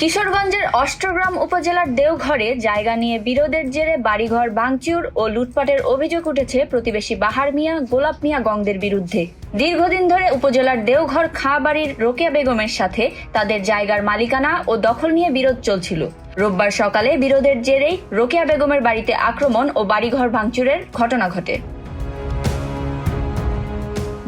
কিশোরগঞ্জের অষ্টগ্রাম উপজেলার দেওঘরে জায়গা নিয়ে বিরোধের জেরে বাড়িঘর ভাঙচুর ও লুটপাটের অভিযোগ উঠেছে প্রতিবেশী বাহার মিয়া, গোলাপ মিয়া গংদের বিরুদ্ধে। দীর্ঘদিন ধরে উপজেলার দেওঘর খাঁ বাড়ির রোকেয়া বেগমের সাথে তাদের জায়গার মালিকানা ও দখল নিয়ে বিরোধ চলছিল। রোববার সকালে বিরোধের জেরেই রোকেয়া বেগমের বাড়িতে আক্রমণ ও বাড়িঘর ভাঙচুরের ঘটনা ঘটে।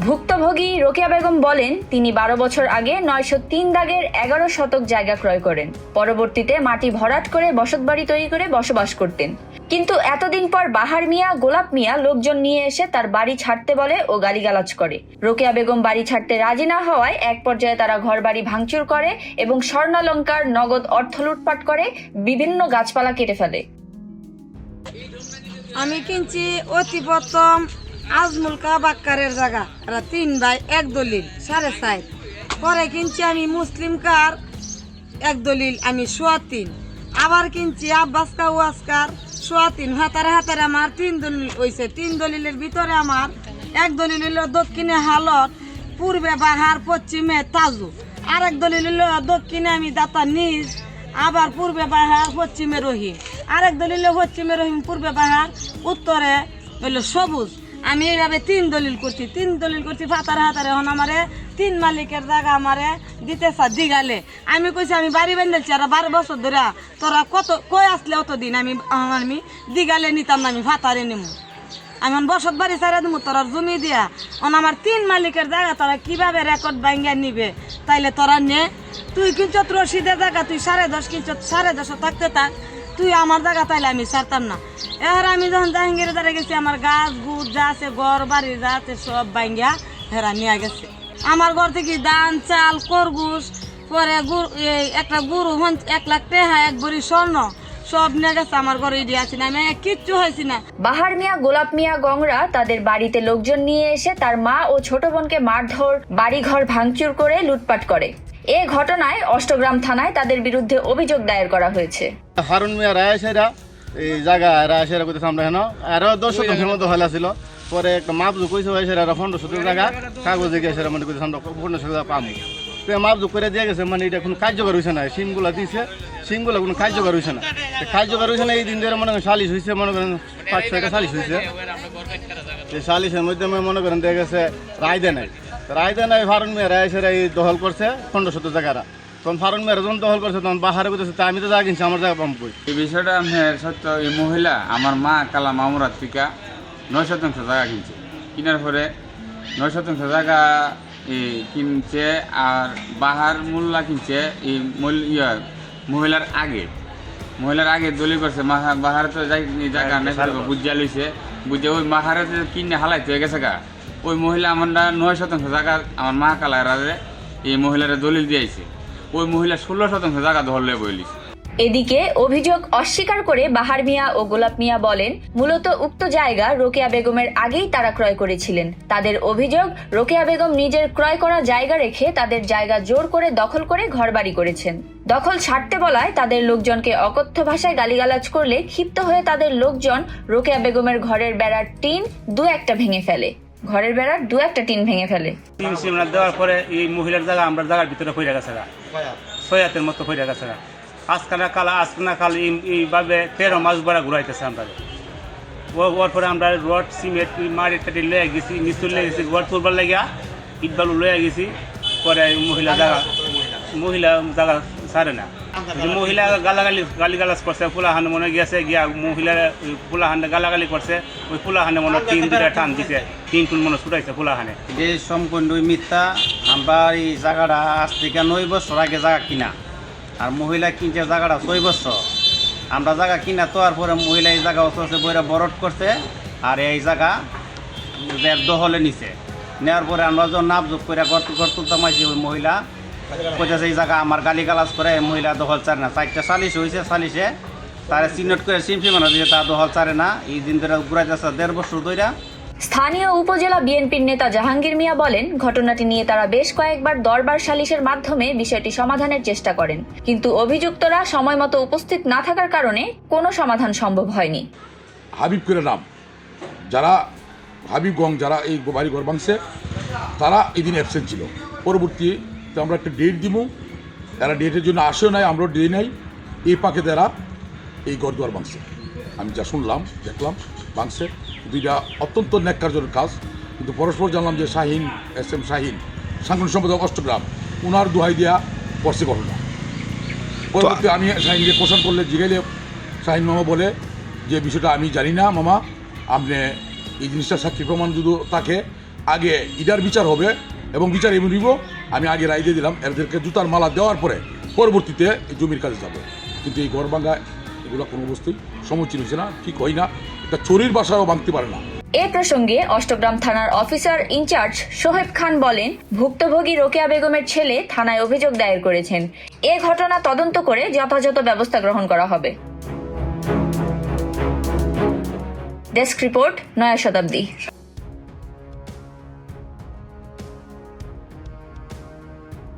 ভুক্তভোগী রোকেয়া বেগম বলেন, তিনি বারো বছর আগে নয়শো তিন দাগের এগারো শতক জায়গা ক্রয় করেন। পরবর্তীতে মাটি ভরাট করে বসতবাড়ি তৈরি করে বসবাস করতেন। কিন্তু এতদিন পর বাহার মিয়া, গোলাপ মিয়া লোকজন নিয়ে এসে তার বাড়ি ছাড়তে বলে ও গালিগালাজ করে। রোকেয়া বেগম বাড়ি ছাড়তে রাজি না হওয়ায় এক পর্যায়ে তারা ঘর বাড়ি ভাঙচুর করে এবং স্বর্ণালঙ্কার, নগদ অর্থ লুটপাট করে বিভিন্ন গাছপালা কেটে ফেলে। আমি কিনছি অতি প্রথম আজমুলকা বাক্কারের জায়গা। এরা তিন ভাই, এক দলিল, সাড়ে চার। পরে কিনছি আমি মুসলিম কার, এক দলিল, আমি সোয়া তিন আবার কিনছি আব্বাস কা ওয়াসকার সোয়া তিন হাতারে হাতারে আমার তিন দলিল হয়েছে তিন দলিলের ভিতরে আমার, এক দলিল হলো দক্ষিণে হালত পূর্বে বাহার, পশ্চিমে তাজু। আরেক দলিল হলো দক্ষিণে আমি দাতা নিজ, আবার পূর্বে বাহার, পশ্চিমে রহিম। আরেক দলিল পশ্চিমে রহিম, পূর্বে বাহার, উত্তরে হইল সবুজ। আমি এইভাবে তিন দলিল করছি, তিন দলিল করছি, ফাতার হাতারে হন আমারে, তিন মালিকের জায়গা আমারে দিতে চা দিগালে। আমি কইছি, আমি বাড়ি বান্ধেছি আর বারো বছর ধরে তোরা কত কই আসলে অতদিন? আমি আমি দিগালে নিতাম না, আমি ফাতারে নিমু। আমি বসত বাড়ি ছাড়া দেবো তোরা জমি দিয়া। অন আমার তিন মালিকের জায়গা তোরা কীভাবে রেকর্ড ভাঙ্গিয়া নিবে? তাইলে তোরা নে। তুই কিনছ রশিদের জায়গা, তুই সাড়ে দশ কিনছ সাড়ে দশ থাকতে থাক। তুই আমার জায়গা তাইলে আমি ছাড়তাম না। এবার আমি যখন জাহাঙ্গীর দ্বারা গেছি, আমার গাছ গুড় যা আছে, ঘর, বাড়ি যা আছে, সব ভাঙ্গিয়া হেরা নিয়ে গেছে। আমার ঘর থেকে ধান, চাল খরগুস পরে গুড় একটা গুরু এক লাখ টেহা এক ভরি স্বর্ণ, সব নিয়ে গেছে। আমার ঘরে ইডি আছি না, আমি কিচ্ছু হয়েছি না। বাহার মিয়া, গোলাপ মিয়া, গংরা, তাদের বাড়িতে লোকজন নিয়ে এসে তার মা ও ছোট বোনকে মারধর, বাড়িঘর ভাঙচুর করে লুটপাট করে। এ ঘটনায় অষ্টগ্রাম থানায় তাদের বিরুদ্ধে অভিযোগ দায়ের করা হয়েছে। হারুন মিয়া রায় সেরা, এই জায়গা রায় সেরা করতে আমরা হেন আরও দশ শতাংশের মতো হলে ছিল পরে একটা মাপ যোগ কইছে হয় সেরা পনেরো শতক জায়গা। কাগজ গিয়ে সেরা মানে করতে আমরা পনেরো শতক তো মাপ যোগ করে দিয়ে গেছে মানে এটা কোনো কার্যকর হয়েছে না। সিমগুলা দিছে, সিমগুলা কোনো কার্যকর হয়েছে না। কার্যকর হয়েছে না, এই দিন ধরে মনে করেন সালিশ হয়েছে মনে করেন পাঁচ ছয়টা সালিশ হয়েছে এই সালিশের মধ্যে মনে করেন দেখা গেছে, রায় দেয় নাই। তো রায় দেয় নাই ফারুন মিয়া রায় সেরা এই দখল করছে পনেরো শতক জায়গাটা তখন ফারুন মিয়া যখন দখল করছে তখন বাহারে করতেছে তা আমি তো জায়গা কিনছি আমার জায়গা পাম্প এই বিষয়টা আপনার সত্য এই মহিলা আমার মা কালা মামুরাত থেকে নয় শতাংশ জায়গা কিনছে। কেনার পরে নয় শতাংশ জায়গা এই কিনছে আর বাহার মূল্যা কিনছে এই ইয়া মহিলার আগে। মহিলার আগে দলি করছে বাহারে তো জায়গা নাই বুঝিয়া লইছে। বুঝে ওই মাহারে কিনে হালাইতে হয়ে গেছে গা। ওই মহিলা আমার নয় শতাংশ জায়গা আমার মা কালার এই মহিলারা দলিল দিয়েছে। ওই মহিলা ষোলো শতাংশ জায়গা ধরলে বলিস এদিকে অভিযোগ অস্বীকার করে বাহার মিয়া ও গোলাপ মিয়া বলেন, মূলত উক্ত জায়গা রোকেয়া বেগমের আগেই তারা ক্রয় করেছিলেন। তাদের অভিযোগ, রোকেয়া বেগম নিজের ক্রয় করা জায়গা রেখে তাদের জায়গা জোর করে দখল করে ঘরবাড়ি করেছেন। দখল ছাড়তে বলায় তাদের লোকজনকে অকথ্য ভাষায় গালিগালাজ করলে ক্ষিপ্ত হয়ে তাদের লোকজন রোকেয়া বেগমের ঘরের বেড়ার টিন দু একটা ভেঙে ফেলে। ঘরের বেড়ার দু একটা টিন ভেঙে ফেলে। দেওয়ার পরে এই মহিলার জায়গা, আমরা জায়গার ভিতরে পড়ে গেছে সয়াতের মতো পড়ে গেছে গা। আজকানা কাল আজকানা কাল এই- এইভাবে তেরো মাস বেড়া ঘুরাইতেছে আমরা ওর পরে আমরা রড, সিমেন্ট মাটি টাটি লয়ে গেছি মিস্ত্রি লয়ে গেছি, ঘর তুলবার লাগিয়া ইট বালু লয়ে গেছি, পরে মহিলা জায়গা মহিলা জায়গা ছাড়ে না। মহিলা গালাগালি গালিগালাজ করছে, ফুলাহানে মনে গেছে গিয়া মহিলা ফুলাহানে গালাগালি করছে, ওই ফুলাহানে মনে তিন দুটা টান দিছে। তিন টুন মনে ছুটাইছে ফুলাহানে যে সম্পূর্ণ মিথ্যা। আমরা এই জায়গাটা আজ থেকে নয় বছর আগে জায়গা কিনা। আর মহিলা কিনছে জায়গাটা ছয় বছর। আমরা জায়গা কিনা তো আর পরে মহিলা এই জায়গা অথচ বইরা বরট করছে। আর এই জায়গা দহলে নিছে। নেওয়ার পরে আমরা যখন নাপ যোগ করে গর্ত গর্ত আইছি ওই মহিলা, কইতেছে এই জায়গা আমার গালি গালাজ করে, এই মহিলা দখল চারে না। চারটা সালিশ হয়েছে সালিশে তারা চিহ্নট করে সিমফি মানে দিয়েছে তা দখল চারে না। এই দিন ধরে ঘুরাইতেছে দেড় বছর ধইরা। স্থানীয় উপজেলা বিএনপির নেতা জাহাঙ্গীর মিয়া বলেন, ঘটনাটি নিয়ে তারা বেশ কয়েকবার দরবার সালিশের মাধ্যমে বিষয়টি সমাধানের চেষ্টা করেন। কিন্তু অভিযুক্তরা সময় মতো উপস্থিত না থাকার কারণে কোনো সমাধান সম্ভব হয়নি। হাবিব করে নাম। যারা হাবিবগঞ্জ যারা এই বাড়ি ঘর ভাঙছে, তারা এই দিন অ্যাবসেন্ট ছিল পরবর্তীতে আমরা একটা ডেট দিব তারা ডেটের জন্য আসেও নাই, আমরাও ডে নাই। এই পাকে তারা এই গরদুয়ার ভাঙছে। আমি যা শুনলাম, দেখলাম, ভাঙছে। দুইটা অত্যন্ত ন্যাক্কারজনক কাজ। কিন্তু পরস্পর জানলাম যে শাহিন, এস এম শাহিন, সাংগঠনিক সম্পাদক অষ্টগ্রাম ওনার দোহাই দেওয়া পড়ছে ঘটনা। পরবর্তী আমি শাহিনকে কোশন করলে জিগাইলে শাহিন মামা বলে যে, বিষয়টা আমি জানি না মামা আপনি এই জিনিসটা সাক্ষী প্রমাণ যদি তাকে, আগে ইডার বিচার হবে এবং বিচার এমন দিব আমি আগে রায় দিয়ে দিলাম, এদেরকে জুতার মালা দেওয়ার পরে পরবর্তীতে জমির কাজে যাবে। কিন্তু এই ঘর ভাঙ্গা এগুলো কোনো অবস্থায় সমুচীন হচ্ছে না, ঠিক হয় না। চুরির বাসাও ভাঙতে পারে না। এ প্রসঙ্গে অষ্টগ্রাম থানার অফিসার ইনচার্জ সোহেব খান বলেন, ভুক্তভোগী রোকেয়া বেগমের ছেলে থানায় অভিযোগ দায়ের করেছেন। এ ঘটনা তদন্ত করে যথাযথ ব্যবস্থা গ্রহণ করা হবে। ডেস্ক রিপোর্ট নয়া শতাব্দী।